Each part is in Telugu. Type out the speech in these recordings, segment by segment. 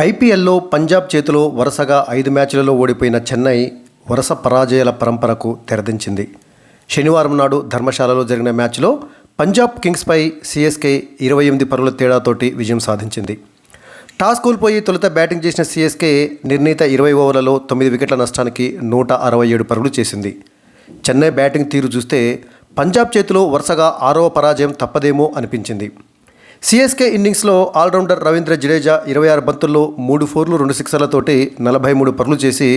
ఐపీఎల్లో పంజాబ్ చేతిలో వరుసగా ఐదు మ్యాచ్లలో ఓడిపోయిన చెన్నై వరుస పరాజయాల పరంపరకు తెరదించింది. శనివారం నాడు ధర్మశాలలో జరిగిన మ్యాచ్లో పంజాబ్ కింగ్స్పై సిఎస్కే ఇరవై ఎనిమిది పరుగుల తేడాతోటి విజయం సాధించింది. టాస్ కోల్పోయి తొలుత బ్యాటింగ్ చేసిన సిఎస్కే నిర్ణీత ఇరవై ఓవర్లలో తొమ్మిది వికెట్ల నష్టానికి నూట అరవై ఏడు పరుగులు చేసింది. చెన్నై బ్యాటింగ్ తీరు చూస్తే పంజాబ్ చేతిలో వరుసగా ఆరవ పరాజయం తప్పదేమో అనిపించింది. సిఎస్కే ఇన్నింగ్స్లో ఆల్రౌండర్ రవీంద్ర జడేజా ఇరవై ఆరు బంతుల్లో మూడు ఫోర్లు రెండు సిక్సర్లతోటి నలభై మూడు పరుగులు చేసి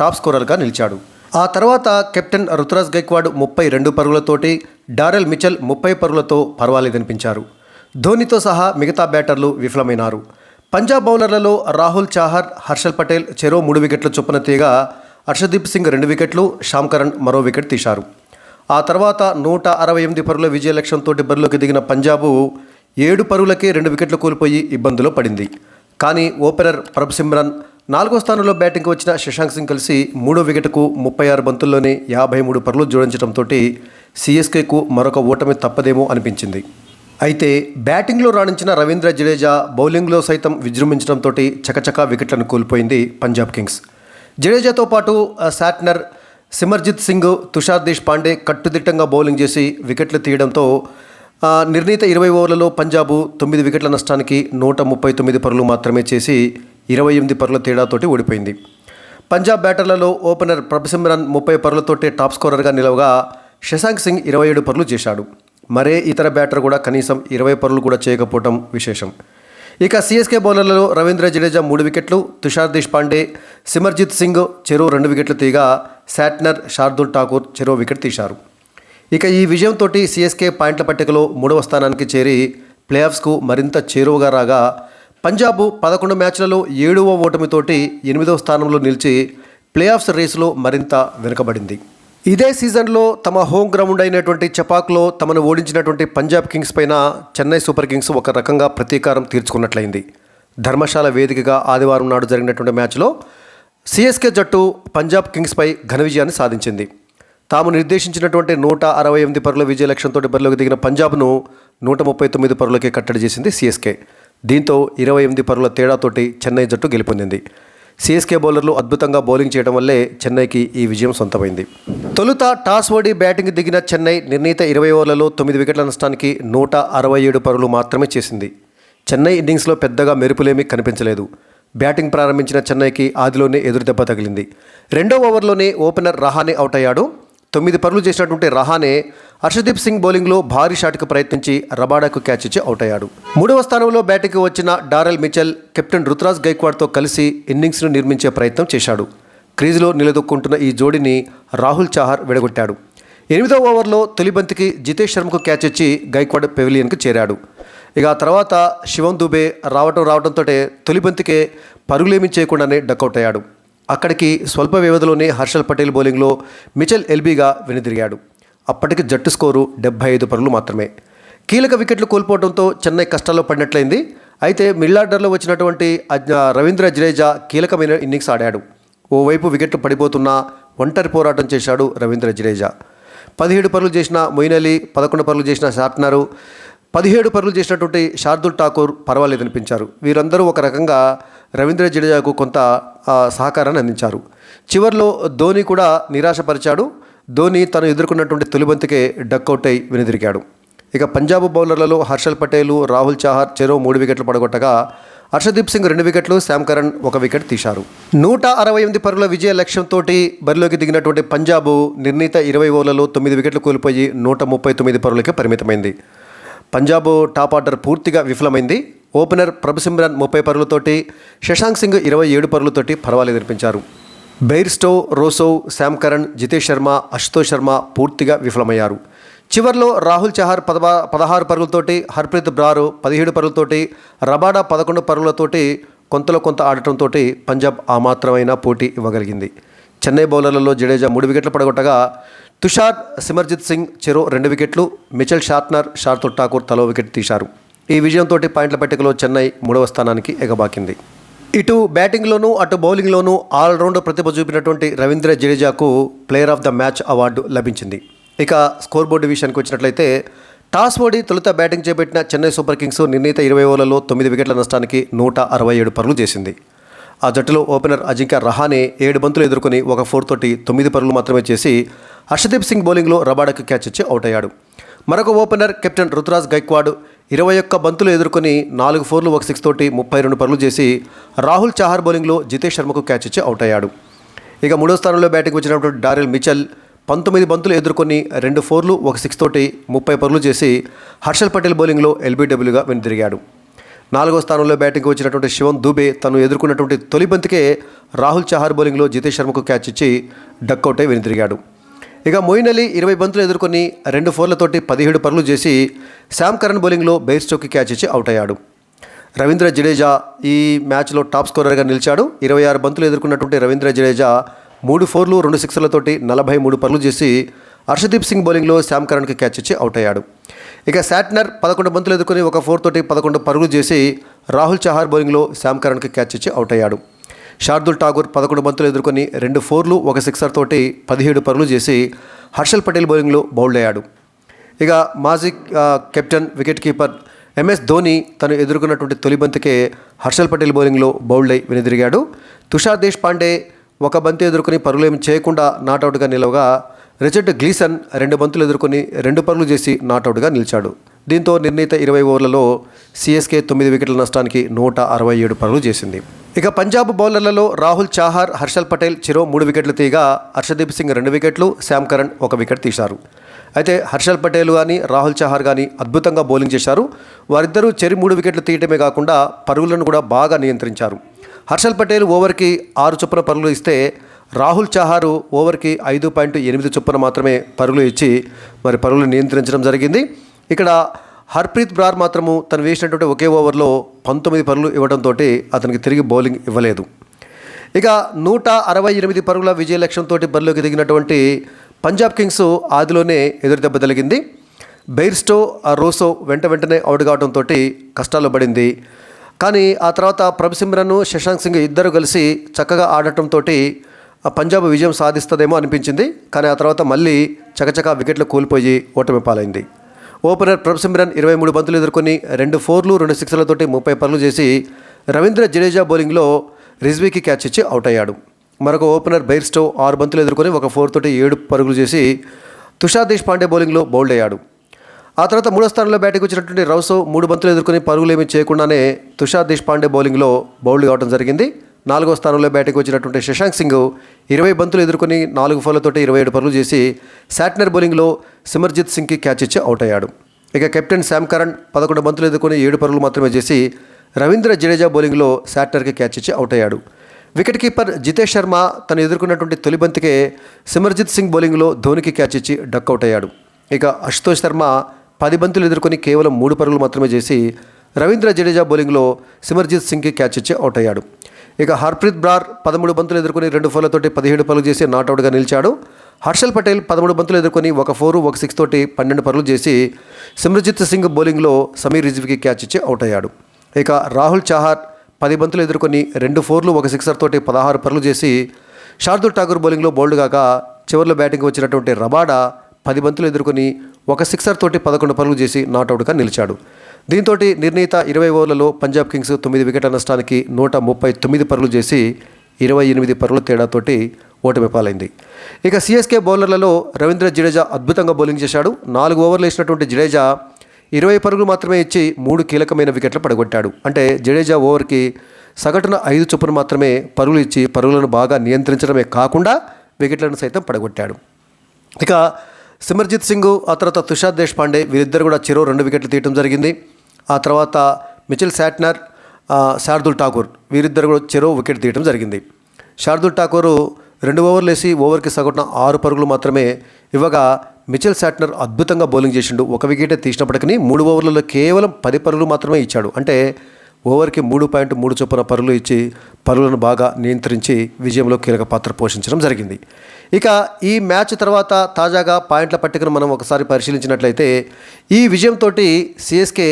టాప్ స్కోరర్గా నిలిచాడు. ఆ తర్వాత కెప్టెన్ రుతురాజ్ గైక్వాడ్ ముప్పై రెండు పరుగులతోటి డారెల్ మిచెల్ ముప్పై పరుగులతో పర్వాలేదనిపించారు ధోనితో సహా మిగతా బ్యాటర్లు విఫలమైనారు. పంజాబ్ బౌలర్లలో రాహుల్ చాహర్ హర్షల్ పటేల్ చెరో మూడు వికెట్ల చొప్పున తీయగా హర్షదీప్ సింగ్ రెండు వికెట్లు శ్యామ్ కరణ్ మరో వికెట్ తీశారు. ఆ తర్వాత నూట అరవై ఎనిమిది పరుగుల విజయ లక్ష్యంతో బరిలోకి దిగిన పంజాబు ఏడు పరుగులకే రెండు వికెట్లు కోల్పోయి ఇబ్బందులో పడింది. కానీ ఓపెనర్ పరబ్ సిమ్రన్ నాలుగో స్థానంలో బ్యాటింగ్కి వచ్చిన శశాంక్ సింగ్ కలిసి మూడో వికెట్కు ముప్పై ఆరు బంతుల్లోనే యాభై మూడు పరులు జోడించడంతో సిఎస్కేకు మరొక ఓటమి తప్పదేమో అనిపించింది. అయితే బ్యాటింగ్లో రాణించిన రవీంద్ర జడేజా బౌలింగ్లో సైతం విజృంభించడంతో చకచకా వికెట్లను కోల్పోయింది పంజాబ్ కింగ్స్. జడేజాతో పాటు శాట్నర్ సిమర్జిత్ సింగ్ తుషార్ దేశ్ పాండే కట్టుదిట్టంగా బౌలింగ్ చేసి వికెట్లు తీయడంతో నిర్ణీత ఇరవై ఓవర్లలో పంజాబు తొమ్మిది వికెట్ల నష్టానికి నూట ముప్పై తొమ్మిది పరులు మాత్రమే చేసి ఇరవై ఎనిమిది పరుల తేడాతోటి ఓడిపోయింది. పంజాబ్ బ్యాటర్లలో ఓపెనర్ ప్రభసిమ్రన్ ముప్పై పరులతోటే టాప్ స్కోరర్గా నిలవగా శశాంక్ సింగ్ ఇరవై ఏడు పరులు చేశాడు. మరే ఇతర బ్యాటర్ కూడా కనీసం ఇరవై పరులు కూడా చేయకపోవడం విశేషం. ఇక సిఎస్కే బౌలర్లలో రవీంద్ర జడేజా మూడు వికెట్లు తుషార్ దేశ్పాండే సిమర్జిత్ సింగ్ చెరో రెండు వికెట్లు తీగా శాట్నర్ శార్దుల్ ఠాకూర్ చెరో వికెట్ తీశారు. ఇక ఈ విజయంతో సిఎస్కే పాయింట్ల పట్టికలో మూడవ స్థానానికి చేరి ప్లేఆఫ్స్కు మరింత చేరువగా రాగా పంజాబ్ పదకొండు మ్యాచ్లలో ఏడవ ఓటమితోటి ఎనిమిదవ స్థానంలో నిలిచి ప్లేఆఫ్స్ రేసులో మరింత వెనుకబడింది. ఇదే సీజన్లో తమ హోమ్ గ్రౌండ్ అయినటువంటి చపాక్లో తమను ఓడించినటువంటి పంజాబ్ కింగ్స్ పైన చెన్నై సూపర్ కింగ్స్ ఒక రకంగా ప్రతీకారం తీర్చుకున్నట్లయింది. ధర్మశాల వేదికగా ఆదివారం నాడు జరిగినటువంటి మ్యాచ్లో సిఎస్కే జట్టు పంజాబ్ కింగ్స్పై ఘన విజయాన్ని సాధించింది. తాము నిర్దేశించినటువంటి నూట అరవై ఎనిమిది పరుల విజయ లక్ష్యంతో బరిలోకి దిగిన పంజాబ్ను నూట ముప్పై తొమ్మిది పరులకే కట్టడి చేసింది సిఎస్కే. దీంతో ఇరవై ఎనిమిది పరుల తేడాతోటి చెన్నై జట్టు గెలుపొందింది. సిఎస్కే బౌలర్లు అద్భుతంగా బౌలింగ్ చేయడం వల్లే చెన్నైకి ఈ విజయం సొంతమైంది. తొలుత టాస్ ఓడి బ్యాటింగ్ దిగిన చెన్నై నిర్ణీత ఇరవై ఓవర్లలో తొమ్మిది వికెట్ల నష్టానికి నూట అరవై ఏడు పరులు మాత్రమే చేసింది. చెన్నై ఇన్నింగ్స్లో పెద్దగా మెరుపులేమీ కనిపించలేదు. బ్యాటింగ్ ప్రారంభించిన చెన్నైకి ఆదిలోనే ఎదురుదెబ్బ తగిలింది. రెండో ఓవర్లోనే ఓపెనర్ రహానే అవుట్ అయ్యాడు తొమ్మిది పరుగులు చేసినటువంటి రహానే హర్షదీప్ సింగ్ బౌలింగ్లో భారీ షాట్కు ప్రయత్నించి రబాడాకు క్యాచ్ ఇచ్చి అవుట్ అయ్యాడు. మూడవ స్థానంలో బ్యాటింగ్కి వచ్చిన డారెల్ మిచెల్ కెప్టెన్ రుతురాజ్ గైక్వాడ్తో కలిసి ఇన్నింగ్స్ను నిర్మించే ప్రయత్నం చేశాడు. క్రీజులో నిలదొక్కుంటున్న ఈ జోడిని రాహుల్ చాహర్ విడగొట్టాడు. ఎనిమిదవ ఓవర్లో తొలి బంతికి జితేష్ శర్మకు క్యాచ్ ఇచ్చి గైక్వాడ్ పెవిలియన్కు చేరాడు. ఇక ఆ తర్వాత శివం దుబే రావటం రావడంతో తొలి బంతికే పరుగులేమీ చేయకుండానే డకౌట్ అయ్యాడు. అక్కడికి స్వల్ప వ్యవధిలోనే హర్షల్ పటేల్ బౌలింగ్లో మిచెల్ ఎల్బీగా వెనుదిరిగాడు. అప్పటికి జట్టు స్కోరు డెబ్బై ఐదు పరులు మాత్రమే. కీలక వికెట్లు కోల్పోవడంతో చెన్నై కష్టాల్లో పడినట్లయింది. అయితే మిల్లార్డర్లో వచ్చినటువంటి రవీంద్ర జడేజా కీలకమైన ఇన్నింగ్స్ ఆడాడు. ఓవైపు వికెట్లు పడిపోతున్నా ఒంటరి పోరాటం చేశాడు రవీంద్ర జడేజా. పదిహేడు పరులు చేసిన మొయిన్ అలీ పదకొండు పరులు చేసిన షార్ట్నరు పదిహేడు పరులు చేసినటువంటి శార్దుల్ ఠాకూర్ పర్వాలేదనిపించారు. వీరందరూ ఒక రకంగా రవీంద్ర జడేజాకు కొంత సహకారాన్ని అందించారు. చివర్లో ధోని కూడా నిరాశపరిచాడు. ధోని తను ఎదుర్కొన్నటువంటి తొలిబంతికే డక్అవుట్ అయి వెనుదిరిగాడు. ఇక పంజాబ్ బౌలర్లలో హర్షల్ పటేలు రాహుల్ చాహర్ చెరో మూడు వికెట్లు పడగొట్టగా హర్షదీప్ సింగ్ రెండు వికెట్లు శామ్ కరణ్ ఒక వికెట్ తీశారు. నూట అరవై ఎనిమిది పరుల విజయ లక్ష్యంతో బరిలోకి దిగినటువంటి పంజాబ్ నిర్ణీత ఇరవై ఓవర్లలో తొమ్మిది వికెట్లు కోల్పోయి నూట ముప్పై తొమ్మిది పరులకే పరిమితమైంది. పంజాబ్ టాప్ ఆర్డర్ పూర్తిగా విఫలమైంది. ఓపెనర్ ప్రభుసిమ్రన్ ముప్పై పరుగులతోటి శశాంక్ సింగ్ ఇరవై ఏడు పరుగులతోటి పర్వాలేదనిపించారు Bairstow Rossouw Sam Curran Jitesh Sharma Ashutosh Sharma పూర్తిగా విఫలమయ్యారు. చివర్లో రాహుల్ చహార్ పదవా పదహారు పరుగులతోటి హర్ప్రీత్ బ్రారు పదిహేడు పరుగులతోటి రబాడా పదకొండు పరుగులతోటి కొంతలో కొంత ఆడటంతో పంజాబ్ ఆ మాత్రమైనా పోటీ ఇవ్వగలిగింది. చెన్నై బౌలర్లలో జడేజా మూడు వికెట్లు పడగొట్టగా తుషార్ సిమర్జిత్ సింగ్ చెరో రెండు వికెట్లు మిచెల్ షార్ట్నర్ షార్తుల్ ఠాకూర్ తలో వికెట్ తీశారు. ఈ విజయంతో పాయింట్ల పట్టికలో చెన్నై మూడవ స్థానానికి ఎగబాకింది. ఇటు బ్యాటింగ్లోనూ అటు బౌలింగ్లోనూ ఆల్రౌండర్ ప్రతిభ చూపినటువంటి Ravindra జడేజాకు player of the match award లభించింది. ఇక స్కోర్ బోర్డు విషయానికి వచ్చినట్లయితే టాస్ ఓడి తొలుత బ్యాటింగ్ చేపట్టిన చెన్నై సూపర్ కింగ్స్ నిర్ణీత ఇరవై ఓవర్లలో తొమ్మిది వికెట్ల నష్టానికి నూట అరవై ఏడు పరుగులు చేసింది. ఆ జట్టులో ఓపెనర్ అజింక్య రహానే ఏడు బంతులు ఎదుర్కొని ఒక ఫోర్ తోటి తొమ్మిది పరుగులు మాత్రమే చేసి హర్షదీప్ సింగ్ బౌలింగ్లో రబాడకు క్యాచ్ ఇచ్చి అవుట్ అయ్యాడు. మరొక ఓపెనర్ కెప్టెన్ రుతురాజ్ గైక్వాడ్ ఇరవై ఒక్క బంతులు ఎదుర్కొని నాలుగు ఫోర్లు ఒక సిక్స్ తోటి ముప్పై రెండు పరులు చేసి రాహుల్ చాహర్ బౌలింగ్లో జితేష్ శర్మకు క్యాచ్ ఇచ్చి అవుట్ అయ్యాడు. ఇక మూడో స్థానంలో బ్యాటింగ్ వచ్చినటువంటి డారెల్ మిచల్ పంతొమ్మిది బంతులు ఎదుర్కొని రెండు ఫోర్లు ఒక సిక్స్ తోటి ముప్పై పరులు చేసి హర్షల్ పటేల్ బౌలింగ్లో ఎల్బీడబ్ల్యూగా వెనుదిరిగాడు. నాలుగో స్థానంలో బ్యాటింగ్కి వచ్చినటువంటి శివన్ దూబే తను ఎదుర్కొన్నటువంటి తొలి బంతికే రాహుల్ చహార్ బౌలింగ్లో జితేష్ శర్మకు క్యాచ్ ఇచ్చి డక్అవుట్ అయి వెనుదిరిగాడు. ఇక మొయిన్ అలీ ఇరవై బంతులు ఎదుర్కొని రెండు ఫోర్లతోటి పదిహేడు పరులు చేసి శామ్ కరణ్ బౌలింగ్లో బెయిర్ స్టోక్కి క్యాచ్ ఇచ్చి అవుట్ అయ్యాడు. రవీంద్ర జడేజా ఈ మ్యాచ్లో టాప్ స్కోరర్గా నిలిచాడు. ఇరవై ఆరు బంతులు ఎదుర్కొన్నటువంటి రవీంద్ర జడేజా మూడు ఫోర్లు రెండు సిక్స్లతోటి నలభై మూడు పరులు చేసి హర్షదీప్ సింగ్ బౌలింగ్లో శామ్ కరణ్కి క్యాచ్ ఇచ్చి అవుట్ అయ్యాడు. ఇక శాట్నర్ పదకొండు బంతులు ఎదుర్కొని ఒక ఫోర్ తోటి పదకొండు పరుగులు చేసి రాహుల్ చహార్ బౌలింగ్లో శామ్ కరణ్కి క్యాచ్ ఇచ్చి అవుట్ అయ్యాడు. శార్దుల్ ఠాగూర్ పదకొండు బంతులు ఎదుర్కొని రెండు ఫోర్లు ఒక సిక్సర్ తోటి పదిహేడు పరుగులు చేసి హర్షల్ పటేల్ బౌలింగ్లో బౌల్డ్ అయ్యాడు ఇక మాజీ captain wicket keeper MS Dhoni తను ఎదుర్కొన్నటువంటి తొలి బంతికే హర్షల్ పటేల్ బౌలింగ్లో బౌల్డ్ అయి వెనుదిరిగాడు. తుషార్ దేశ్ పాండే ఒక బంతి ఎదుర్కొని పరుగులేమి చేయకుండా నాటౌట్గా నిలవగా రిచర్డ్ గ్లీసన్ రెండు బంతులు ఎదుర్కొని రెండు పరుగులు చేసి నాటౌట్గా నిలిచాడు. దీంతో నిర్ణీత ఇరవై ఓవర్లలో సిఎస్కే తొమ్మిది వికెట్ల నష్టానికి నూట అరవై ఏడు పరుగులు చేసింది. ఇక పంజాబ్ బౌలర్లలో రాహుల్ చాహార్ హర్షల్ పటేల్ చిరో మూడు వికెట్లు తీయగా హర్షదీప్ సింగ్ రెండు వికెట్లు శామ్ కరణ్ ఒక వికెట్ తీశారు. అయితే హర్షల్ పటేల్ కానీ రాహుల్ చహార్ కానీ అద్భుతంగా బౌలింగ్ చేశారు. వారిద్దరూ చెరి మూడు వికెట్లు తీయటమే కాకుండా పరుగులను కూడా బాగా నియంత్రించారు. హర్షల్ పటేల్ ఓవర్కి ఆరు చొప్పున పరుగులు ఇస్తే రాహుల్ చహారు ఓవర్కి ఐదు పాయింట్ ఎనిమిది చొప్పున మాత్రమే పరుగులు ఇచ్చి మరి పరుగులు నియంత్రించడం జరిగింది. ఇక్కడ హర్ప్రీత్ బ్రార్ మాత్రము తను వేసినటువంటి ఒకే ఓవర్లో పంతొమ్మిది పరుగులు ఇవ్వడంతో అతనికి తిరిగి బౌలింగ్ ఇవ్వలేదు. ఇక నూట అరవై ఎనిమిది పరుగుల విజయ లక్ష్యంతో బరిలోకి దిగినటువంటి పంజాబ్ కింగ్స్ ఆదిలోనే ఎదురు దెబ్బ తగిలింది. బెయిర్స్టో ఆ రోసో వెంట వెంటనే అవుట్ కావడంతో కష్టాలు పడింది. కానీ ఆ తర్వాత ప్రభసిమ్రన్ శశాంక్ సింగ్ ఇద్దరు కలిసి చక్కగా ఆడటంతో పంజాబ్ విజయం సాధిస్తుందేమో అనిపించింది. కానీ ఆ తర్వాత మళ్ళీ చకచకా వికెట్లు కోల్పోయి ఓటమి పాలైంది. ఓపెనర్ ప్రభసిమ్రన్ ఇరవై మూడు బంతులు ఎదుర్కొని రెండు ఫోర్లు రెండు సిక్స్లతోటి ముప్పై పరుగులు చేసి రవీంద్ర జడేజా బౌలింగ్లో రిజ్వీకి క్యాచ్ ఇచ్చి అవుట్ అయ్యాడు. మరొక ఓపెనర్ బైర్స్టో ఆరు బంతులు ఎదుర్కొని ఒక ఫోర్ తోటి ఏడు పరుగులు చేసి తుషార్ దేశ్ పాండే బౌలింగ్లో బౌల్డ్ అయ్యాడు. ఆ తర్వాత మూడో స్థానంలో బ్యాటింగ్ వచ్చినటువంటి రౌసో మూడు బంతులు ఎదుర్కొని పరుగులు ఏమీ చేయకుండానే తుషార్ దేశ్ పాండే బౌలింగ్లో బౌల్డ్ కావడం జరిగింది. నాలుగో స్థానంలో బ్యాటింగ్ వచ్చినటువంటి శశాంక్ సింగ్ ఇరవై బంతులు ఎదుర్కొని నాలుగు ఫోర్లతోటి ఇరవై ఏడు పరుగులు చేసి శాట్నర్ బౌలింగ్లో సిమర్జిత్ సింగ్కి క్యాచ్ ఇచ్చి అవుట్ అయ్యాడు. ఇక కెప్టెన్ శామ్ కరణ్ పదకొండు బంతులు ఎదుర్కొని ఏడు పరుగులు మాత్రమే చేసి రవీంద్ర జడేజా బౌలింగ్లో శాట్నర్కి క్యాచ్ ఇచ్చి అవుట్ అయ్యాడు. వికెట్ కీపర్ జితేష్ శర్మ తను ఎదుర్కొన్నటువంటి తొలి బంతికే సిమర్జిత్ సింగ్ బౌలింగ్లో ధోనికి క్యాచ్ ఇచ్చి డక్అవుట్ అయ్యాడు. ఇక అశుతోష్ శర్మ పది బంతులు ఎదుర్కొని కేవలం మూడు పరుగులు మాత్రమే చేసి రవీంద్ర జడేజా బౌలింగ్లో సిమర్జిత్ సింగ్కి క్యాచ్ ఇచ్చి అవుట్ అయ్యాడు. ఇక హర్ప్రీత్ బ్రార్ పదమూడు బంతులు ఎదుర్కొని రెండు ఫోర్లతోటి పదిహేడు పనులు చేసి నాట్అవుట్గా నిలిచాడు. హర్షల్ పటేల్ పదమూడు బంతులు ఎదుర్కొని ఒక ఫోరు ఒక సిక్స్ తోటి పన్నెండు పరుగులు చేసి సిమ్రజిత్ సింగ్ బౌలింగ్లో సమీర్ రిజ్వికి క్యాచ్ ఇచ్చి అవుట్ అయ్యాడు. ఇక రాహుల్ చాహార్ పది బంతులు ఎదుర్కొని రెండు ఫోర్లు ఒక సిక్సర్ తోటి పదహారు పరుగులు చేసి శార్దుల్ ఠాకూర్ బౌలింగ్లో బౌల్డ్ కాక చివరిలో బ్యాటింగ్ వచ్చినటువంటి రబాడా పది బంతులు ఎదుర్కొని ఒక సిక్సర్ తోటి పదకొండు పరుగులు చేసి నాట్అవుట్గా నిలిచాడు. దీంతో నిర్ణీత ఇరవై ఓవర్లలో పంజాబ్ కింగ్స్ తొమ్మిది వికెట్ల నష్టానికి నూట ముప్పై తొమ్మిది పరుగులు చేసి ఇరవై ఎనిమిది పరుగుల తేడాతోటి ఓటమి పాలైంది. ఇక సిఎస్కే బౌలర్లలో రవీంద్ర జడేజా అద్భుతంగా బౌలింగ్ చేశాడు. నాలుగు ఓవర్లు వేసినటువంటి జడేజా ఇరవై పరుగులు మాత్రమే ఇచ్చి మూడు కీలకమైన వికెట్లు పడగొట్టాడు. అంటే జడేజా ఓవర్కి సగటున ఐదు చొప్పున మాత్రమే పరుగులు ఇచ్చి పరుగులను బాగా నియంత్రించడమే కాకుండా వికెట్లను సైతం పడగొట్టాడు. ఇక సిమర్జిత్ సింగ్ ఆ తర్వాత తుషార్ దేశ్ పాండే వీరిద్దరు కూడా చెరో రెండు వికెట్లు తీయడం జరిగింది. ఆ తర్వాత మిచిల్ శాట్నర్ శార్దుల్ ఠాకూర్ వీరిద్దరు కూడా చెరో వికెట్ తీయడం జరిగింది. శార్దుల్ ఠాకూర్ రెండు ఓవర్లు వేసి ఓవర్కి సగటున ఆరు పరుగులు మాత్రమే ఇవ్వగా మిచిల్ శాట్నర్ అద్భుతంగా బౌలింగ్ చేసిండు. ఒక వికెటే తీసినప్పటికీ మూడు ఓవర్లలో కేవలం పది పరుగులు మాత్రమే ఇచ్చాడు. అంటే ఓవర్కి మూడు పాయింట్ మూడు చొప్పున పరుగులు ఇచ్చి పరుగులను బాగా నియంత్రించి విజయంలో కీలక పాత్ర పోషించడం జరిగింది. ఇక ఈ మ్యాచ్ తర్వాత తాజాగా పాయింట్ల పట్టికను మనం ఒకసారి పరిశీలించినట్లయితే ఈ విజయంతో సిఎస్కే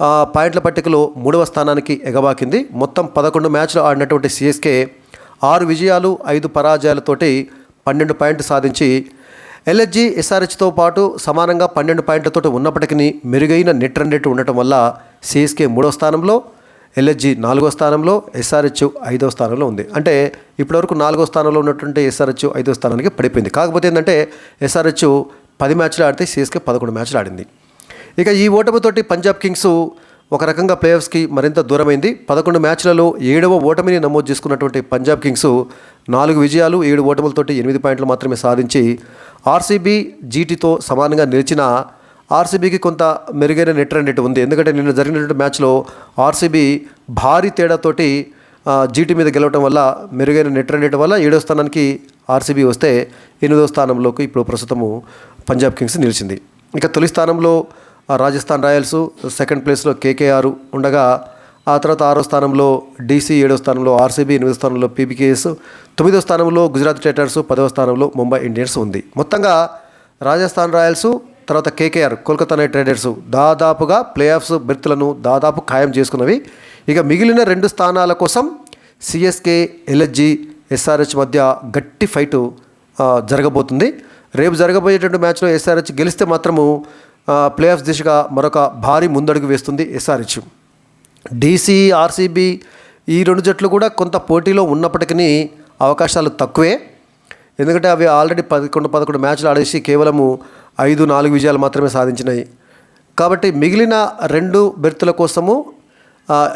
పాయింట్ల పట్టికలో మూడవ స్థానానికి ఎగబాకింది. మొత్తం పదకొండు మ్యాచ్లు ఆడినటువంటి సిఎస్కే ఆరు విజయాలు ఐదు పరాజయాలతోటి పన్నెండు పాయింట్లు సాధించి ఎల్హెచ్జి ఎస్ఆర్హెచ్తో పాటు సమానంగా పన్నెండు పాయింట్లతో ఉన్నప్పటికీ మెరుగైన నెట్ రన్ రేటు ఉండటం వల్ల సిఎస్కే మూడో స్థానంలో ఎల్హెచ్జి నాలుగో స్థానంలో ఎస్ఆర్హెచ్ ఐదో స్థానంలో ఉంది. అంటే ఇప్పటివరకు నాలుగో స్థానంలో ఉన్నటువంటి ఎస్ఆర్హెచ్ ఐదో స్థానానికి పడిపోయింది. కాకపోతే ఏంటంటే ఎస్ఆర్హెచ్ పది మ్యాచ్లు ఆడితే సిఎస్కే పదకొండు మ్యాచ్లు ఆడింది. ఇక ఈ ఓటమితోటి పంజాబ్ కింగ్స్ ఒక రకంగా ప్లేయర్స్కి మరింత దూరమైంది. పదకొండు మ్యాచ్లలో ఏడవ ఓటమిని నమోదు చేసుకున్నటువంటి పంజాబ్ కింగ్స్ నాలుగు విజయాలు ఏడు ఓటములతోటి ఎనిమిది పాయింట్లు మాత్రమే సాధించి ఆర్సీబీ జీటీతో సమానంగా నిలిచిన ఆర్సీబీకి కొంత మెరుగైన నెట్ రన్ ఉంది. ఎందుకంటే నిన్న జరిగినటువంటి మ్యాచ్లో ఆర్సీబీ భారీ తేడాతోటి జీటీ మీద గెలవటం వల్ల మెరుగైన నెట్ రన్ వల్ల ఏడో స్థానానికి ఆర్సీబీ వస్తే ఎనిమిదో స్థానంలోకి ఇప్పుడు ప్రస్తుతము పంజాబ్ కింగ్స్ నిలిచింది. ఇక తొలి స్థానంలో రాజస్థాన్ రాయల్స్ సెకండ్ ప్లేస్లో కేకేఆర్ ఉండగా ఆ తర్వాత ఆరో స్థానంలో డీసీ ఏడో స్థానంలో ఆర్సీబీ ఎనిమిదో స్థానంలో పీబీకేఎస్ తొమ్మిదో స్థానంలో గుజరాత్ టైటర్స్ పదవ స్థానంలో ముంబై ఇండియన్స్ ఉంది. మొత్తంగా రాజస్థాన్ రాయల్స్ తర్వాత కేకేఆర్ కోల్కతా నైట్ రైడర్స్ దాదాపుగా ప్లే ఆఫ్స్ బెర్త్లను దాదాపు ఖాయం చేసుకున్నవి. ఇక మిగిలిన రెండు స్థానాల కోసం సిఎస్కే ఎల్ఎస్జీ ఎస్ఆర్హెచ్ మధ్య గట్టి ఫైటు జరగబోతుంది. రేపు జరగబోయేటువంటి మ్యాచ్లో ఎస్ఆర్హెచ్ గెలిస్తే మాత్రము ప్లే దిశగా మరొక భారీ ముందడుగు వేస్తుంది ఎస్ఆర్హెచ్ డీసీ ఆర్సీబీ ఈ రెండు జట్లు కూడా కొంత పోటీలో ఉన్నప్పటికీ అవకాశాలు తక్కువే. ఎందుకంటే అవి ఆల్రెడీ పదకొండు పదకొండు మ్యాచ్లు ఆడేసి కేవలము ఐదు నాలుగు విజయాలు మాత్రమే సాధించినాయి. కాబట్టి మిగిలిన రెండు బెర్తుల కోసము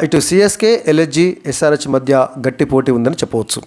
ఇటు సిఎస్కే ఎల్హెచ్జి ఎస్ఆర్హెచ్ మధ్య గట్టి పోటీ ఉందని చెప్పవచ్చు.